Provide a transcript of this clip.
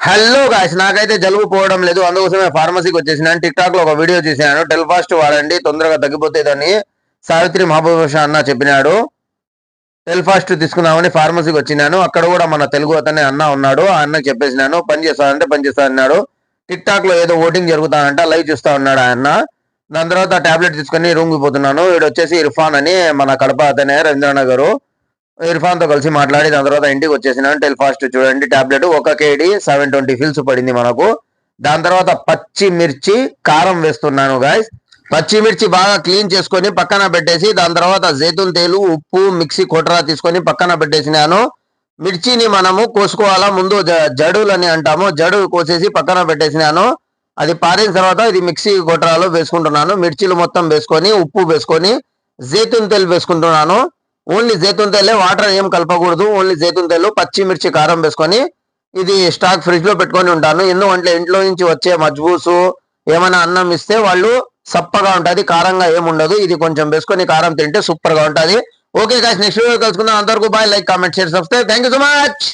Hello guys నాకైతే జలుబు పోవడం లేదు. అందుకోసమే ఫార్మసీకి వచ్చేసినాను టిక్ టాక్లో ఒక వీడియో చేసినాను టెల్ఫాస్ట్ వాడండి తొందరగా తగ్గిపోతుందని సావిత్రి మహబూబ్ అన్న చెప్పినాడు. టెల్ఫాస్ట్ తీసుకుందామని ఫార్మసీకి వచ్చినాను. అక్కడ కూడా మన తెలుగు అతనే అన్న ఉన్నాడు. ఆ అన్నకి చెప్పేసినాను. పని చేస్తానంటే పని చేస్తా అన్నాడు. టిక్ టాక్లో ఏదో ఓటింగ్ జరుగుతానంట లైవ్ చూస్తా ఉన్నాడు ఆయన దాని తర్వాత టాబ్లెట్ తీసుకొని రూమ్కి పోతున్నాను. వీడు వచ్చేసి ఇర్ఫాన్ అని మన కడప అతనే రవీంద్రనగర్. ఇర్ఫాన్తో కలిసి మాట్లాడి దాని తర్వాత ఇంటికి వచ్చేసినాను. టెల్ఫాస్ట్ చూడండి టాబ్లెట్ ఒక కేడి సెవెన్ ట్వంటీ ఫిల్స్ పడింది మనకు. దాని తర్వాత పచ్చి మిర్చి కారం వేస్తున్నాను గాయస్ పచ్చిమిర్చి బాగా క్లీన్ చేసుకొని పక్కన పెట్టేసి దాని తర్వాత జైతున్ తేలు ఉప్పు మిక్సీ కొట్రా తీసుకొని పక్కన పెట్టేసినాను. మిర్చిని మనము కోసుకోవాలా? ముందు జ- జడులని అంటాము. జడు కోసేసి పక్కన పెట్టేసినాను. అది పారిన తర్వాత ఇది మిక్సీ కొట్రాలో వేసుకుంటున్నాను. మిర్చిలు మొత్తం వేసుకొని ఉప్పు వేసుకొని జైతున్ తేలు వేసుకుంటున్నాను. ఓన్లీ జైతున్ తేలే వాటర్ ఏం కలపకూడదు ఓన్లీ జైతున్ తేలు పచ్చిమిర్చి కారం వేసుకొని ఇది స్టాక్ ఫ్రిడ్జ్లో పెట్టుకొని ఉంటాను. ఎందుకంటే ఇంట్లో నుంచి వచ్చే మజ్బూసు ఏమైనా అన్నం ఇస్తే వాళ్ళు సప్పగా ఉంటది కారంగా ఏముండదు ఇది కొంచెం వేసుకొని కారం తింటే సూపర్గా ఉంటుంది. ఓకే కాస్ నెక్స్ట్ వీడియో కలుసుకుందాం. అందరికీ bye like comment share subscribe thank you so much